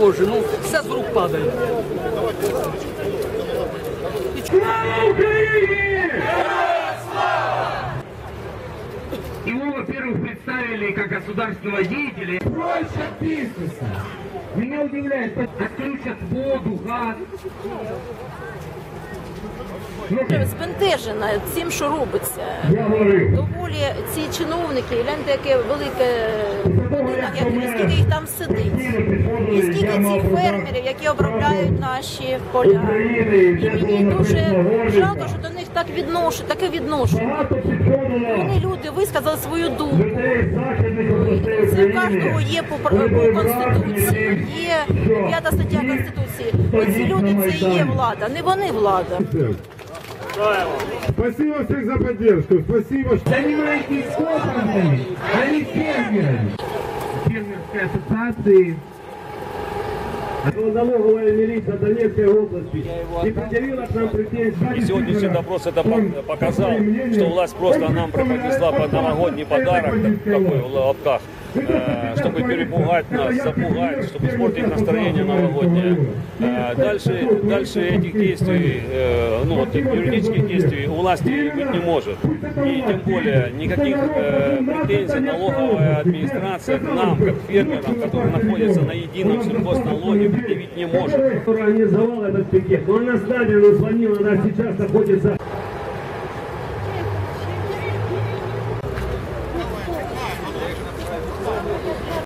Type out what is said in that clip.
Боже, ну все з рук падає. Его, во-первых, представили как государственного деятеля. Больше бизнеса. Меня удивляет, отключат воду, газ. збентежена цим, що робиться. Доволі ці чиновники, гляньте, яке велике як скільки їх там сидить. І скільки цих фермерів, які обробляють наші поля. І мені дуже жалко, що до них так відношу, таке відношення. Вони люди висказали свою думку. Це в кожного є по, по конституції, є п'ята стаття конституції. Оці люди це і є влада, не вони влада. Спасибо всех за поддержку. Спасибо, что... Занимайтесь копанками, а не фермерами. Фермерской ассоциации Налоговая милиция Донецкой области не предъявила к нам. И сегодняшний допрос это по- показал, что власть просто нам преподнесла под новогодний подарок, так- такой в лапках, чтобы перепугать нас, запугать, чтобы испортить настроение новогоднее. Э, Дальше, дальше этих действий, э, ну вот юридических действий у власти быть не может. И тем более никаких э, претензий налоговая администрация к нам, как фермерам, которые находятся на едином сельхозналоге, предъявить не может. Организовал этот пикет. Он на стадионе звонил, она сейчас находится